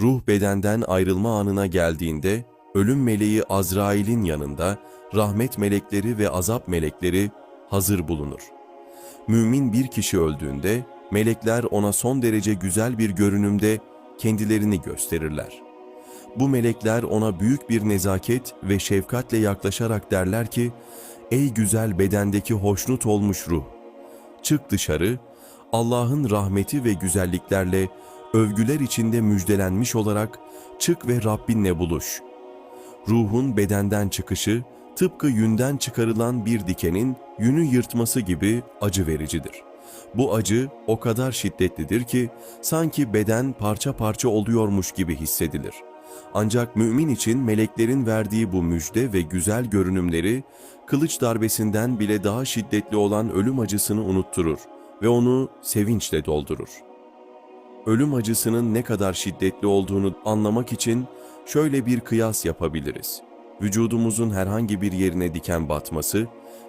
Ruh bedenden ayrılma anına geldiğinde ölüm meleği Azrail'in yanında rahmet melekleri ve azap melekleri hazır bulunur. Mümin bir kişi öldüğünde melekler ona son derece güzel bir görünümde kendilerini gösterirler. Bu melekler ona büyük bir nezaket ve şefkatle yaklaşarak derler ki, Ey güzel bedendeki hoşnut olmuş ruh! Çık dışarı, Allah'ın rahmeti ve güzelliklerle övgüler içinde müjdelenmiş olarak çık ve Rabbinle buluş. Ruhun bedenden çıkışı, tıpkı yünden çıkarılan bir dikenin yünü yırtması gibi acı vericidir. Bu acı o kadar şiddetlidir ki sanki beden parça parça oluyormuş gibi hissedilir. Ancak mümin için meleklerin verdiği bu müjde ve güzel görünümleri kılıç darbesinden bile daha şiddetli olan ölüm acısını unutturur ve onu sevinçle doldurur. Ölüm acısının ne kadar şiddetli olduğunu anlamak için şöyle bir kıyas yapabiliriz. Vücudumuzun herhangi bir yerine diken batması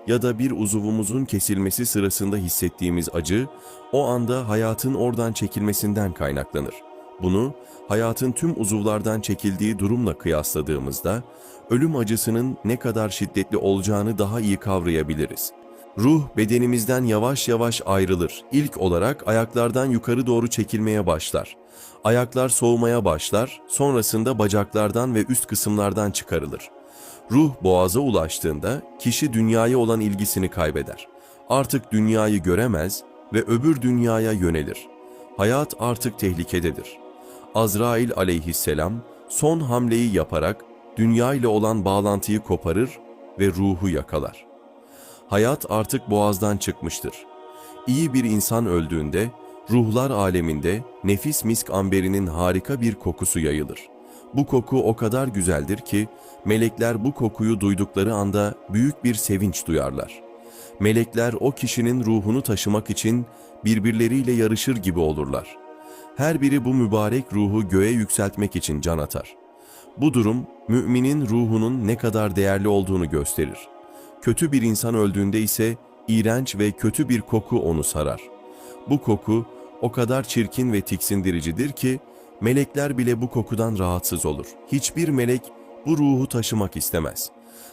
ya da bir uzuvumuzun kesilmesi sırasında hissettiğimiz acı, o anda hayatın oradan çekilmesinden kaynaklanır. Bunu hayatın tüm uzuvlardan çekildiği durumla kıyasladığımızda, ölüm acısının ne kadar şiddetli olacağını daha iyi kavrayabiliriz. Ruh bedenimizden yavaş yavaş ayrılır. İlk olarak ayaklardan yukarı doğru çekilmeye başlar. Ayaklar soğumaya başlar, sonrasında bacaklardan ve üst kısımlardan çıkarılır. Ruh boğaza ulaştığında kişi dünyaya olan ilgisini kaybeder. Artık dünyayı göremez ve öbür dünyaya yönelir. Hayat artık tehlikededir. Azrail aleyhisselam son hamleyi yaparak dünya ile olan bağlantıyı koparır ve ruhu yakalar. Hayat artık boğazdan çıkmıştır. İyi bir insan öldüğünde ruhlar aleminde nefis misk amberinin harika bir kokusu yayılır. Bu koku o kadar güzeldir ki melekler bu kokuyu duydukları anda büyük bir sevinç duyarlar. Melekler o kişinin ruhunu taşımak için birbirleriyle yarışır gibi olurlar. Her biri bu mübarek ruhu göğe yükseltmek için can atar. Bu durum müminin ruhunun ne kadar değerli olduğunu gösterir. Kötü bir insan öldüğünde ise iğrenç ve kötü bir koku onu sarar. Bu koku o kadar çirkin ve tiksindiricidir ki melekler bile bu kokudan rahatsız olur. Hiçbir melek bu ruhu taşımak istemez.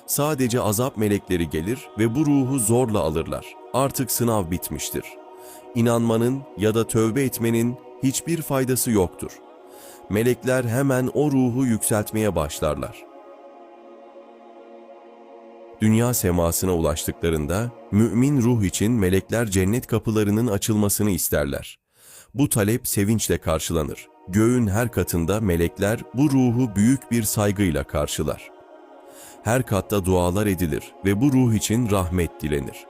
Sadece azap melekleri gelir ve bu ruhu zorla alırlar. Artık sınav bitmiştir. İnanmanın ya da tövbe etmenin hiçbir faydası yoktur. Melekler hemen o ruhu yükseltmeye başlarlar. Dünya semasına ulaştıklarında mümin ruh için melekler cennet kapılarının açılmasını isterler. Bu talep sevinçle karşılanır. Göğün her katında melekler bu ruhu büyük bir saygıyla karşılar. Her katta dualar edilir ve bu ruh için rahmet dilenir.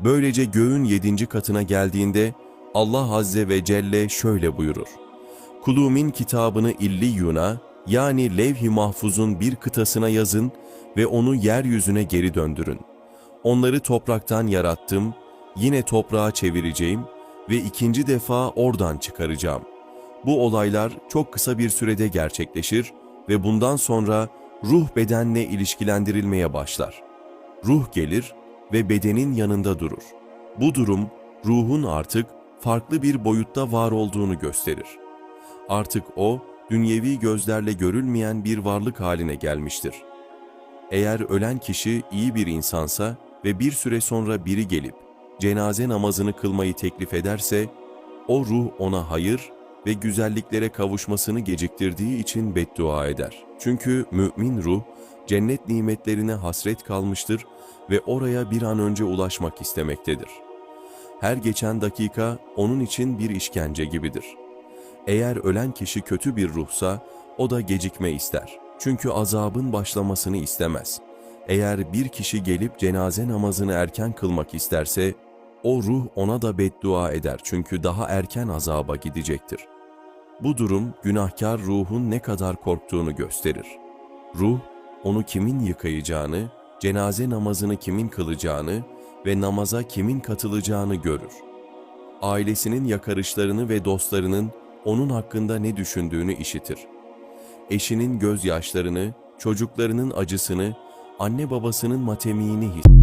Böylece göğün yedinci katına geldiğinde Allah Azze ve Celle şöyle buyurur. Kulumin kitabını illiyuna yani levh-i mahfuzun bir kıtasına yazın ve onu yeryüzüne geri döndürün. Onları topraktan yarattım, yine toprağa çevireceğim ve ikinci defa oradan çıkaracağım. Bu olaylar çok kısa bir sürede gerçekleşir ve bundan sonra ruh bedenle ilişkilendirilmeye başlar. Ruh gelir ve bedenin yanında durur. Bu durum ruhun artık farklı bir boyutta var olduğunu gösterir. Artık o, dünyevi gözlerle görülmeyen bir varlık haline gelmiştir. Eğer ölen kişi iyi bir insansa ve bir süre sonra biri gelip cenaze namazını kılmayı teklif ederse, o ruh ona hayır ve güzelliklere kavuşmasını geciktirdiği için beddua eder. Çünkü mümin ruh, cennet nimetlerine hasret kalmıştır ve oraya bir an önce ulaşmak istemektedir. Her geçen dakika onun için bir işkence gibidir. Eğer ölen kişi kötü bir ruhsa, o da gecikme ister. Çünkü azabın başlamasını istemez. Eğer bir kişi gelip cenaze namazını erken kılmak isterse, o ruh ona da beddua eder çünkü daha erken azaba gidecektir. Bu durum günahkar ruhun ne kadar korktuğunu gösterir. Ruh, onu kimin yıkayacağını, cenaze namazını kimin kılacağını ve namaza kimin katılacağını görür. Ailesinin yakarışlarını ve dostlarının onun hakkında ne düşündüğünü işitir. Eşinin gözyaşlarını, çocuklarının acısını, anne babasının matemiğini hisseder.